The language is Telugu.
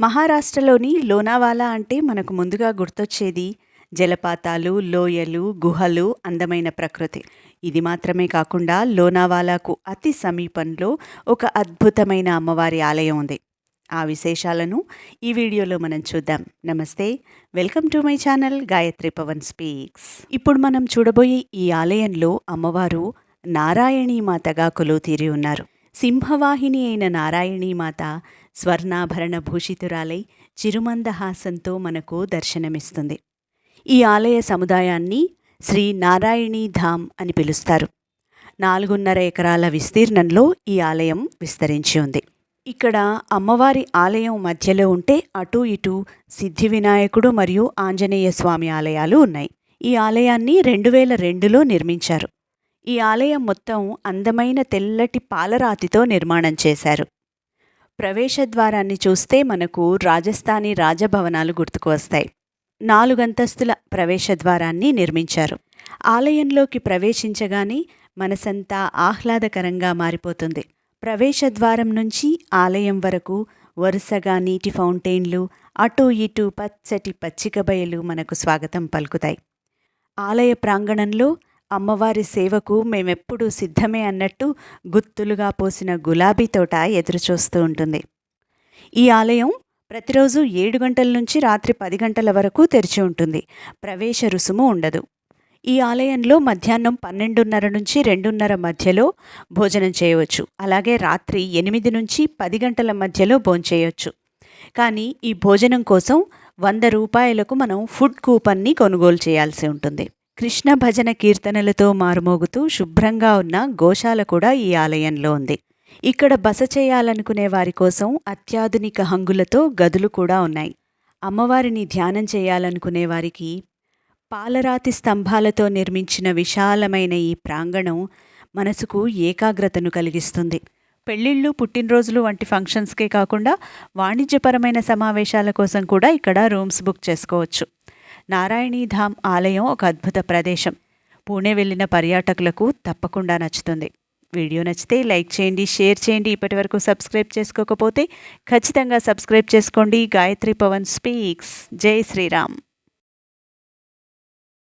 మహారాష్ట్రలోని లోనావాలా అంటే మనకు ముందుగా గుర్తొచ్చేది జలపాతాలు లోయలు గుహలు అందమైన ప్రకృతి. ఇది మాత్రమే కాకుండా లోనావాలాకు అతి సమీపంలో ఒక అద్భుతమైన అమ్మవారి ఆలయం ఉంది. ఆ విశేషాలను ఈ వీడియోలో మనం చూద్దాం. నమస్తే welcome to my channel Gayatri Pavan speaks. ఇప్పుడు మనం చూడబోయే ఈ ఆలయంలో అమ్మవారు నారాయణీమాతగా కొలువుతీరి ఉన్నారు. సింహవాహిని అయిన నారాయణీమాత స్వర్ణాభరణ భూషితురాలై చిరుమందహాసంతో మనకు దర్శనమిస్తుంది. ఈ ఆలయ సముదాయాన్ని శ్రీ నారాయణీ ధామ్ అని పిలుస్తారు. నాలుగున్నర ఎకరాల విస్తీర్ణంలో ఈ ఆలయం విస్తరించి ఉంది. ఇక్కడ అమ్మవారి ఆలయం మధ్యలో ఉంటే అటు ఇటు సిద్ధి వినాయకుడు మరియు ఆంజనేయ స్వామి ఆలయాలు ఉన్నాయి. ఈ ఆలయాన్ని రెండు వేల రెండులో నిర్మించారు. ఈ ఆలయం మొత్తం అందమైన తెల్లటి పాలరాతితో నిర్మాణం చేశారు. ప్రవేశద్వారాన్ని చూస్తే మనకు రాజస్థానీ రాజభవనాలు గుర్తుకు వస్తాయి. నాలుగంతస్తుల ప్రవేశద్వారాన్ని నిర్మించారు. ఆలయంలోకి ప్రవేశించగానే మనసంతా ఆహ్లాదకరంగా మారిపోతుంది. ప్రవేశద్వారం నుంచి ఆలయం వరకు వరుసగా నీటి ఫౌంటైన్లు అటూ ఇటూ పచ్చటి పచ్చిక బయలు మనకు స్వాగతం పలుకుతాయి. ఆలయ ప్రాంగణంలో అమ్మవారి సేవకు మేమెప్పుడూ సిద్ధమే అన్నట్టు గుత్తులుగా పోసిన గులాబీ తోట ఎదురుచూస్తూ ఉంటుంది. ఈ ఆలయం ప్రతిరోజు ఏడు గంటల నుంచి రాత్రి పది గంటల వరకు తెరిచి ఉంటుంది. ప్రవేశ రుసుము ఉండదు. ఈ ఆలయంలో మధ్యాహ్నం పన్నెండున్నర నుంచి రెండున్నర మధ్యలో భోజనం చేయవచ్చు. అలాగే రాత్రి ఎనిమిది నుంచి పది గంటల మధ్యలో భోంచేయవచ్చు కానీ ఈ భోజనం కోసం వంద రూపాయలకు మనం ఫుడ్ కూపన్ని కొనుగోలు చేయాల్సి ఉంటుంది. కృష్ణ భజన కీర్తనలతో మారుమోగుతూ శుభ్రంగా ఉన్న గోశాల కూడా ఈ ఆలయంలో ఉంది. ఇక్కడ బస చేయాలనుకునే వారి కోసం అత్యాధునిక హంగులతో గదులు కూడా ఉన్నాయి. అమ్మవారిని ధ్యానం చేయాలనుకునే వారికి పాలరాతి స్తంభాలతో నిర్మించిన విశాలమైన ఈ ప్రాంగణం మనసుకు ఏకాగ్రతను కలిగిస్తుంది. పెళ్ళిళ్ళు పుట్టినరోజులు వంటి ఫంక్షన్స్కే కాకుండా వాణిజ్యపరమైన సమావేశాల కోసం కూడా ఇక్కడ రూమ్స్ బుక్ చేసుకోవచ్చు. నారాయణీధామ్ ఆలయం ఒక అద్భుత ప్రదేశం. పూణే వెళ్ళిన పర్యాటకులకు తప్పకుండా నచ్చుతుంది. వీడియో నచ్చితే లైక్ చేయండి షేర్ చేయండి. ఇప్పటి వరకు సబ్స్క్రైబ్ చేసుకోకపోతే ఖచ్చితంగా సబ్స్క్రైబ్ చేసుకోండి. గాయత్రి పవన్ స్పీక్స్. జై శ్రీరామ్.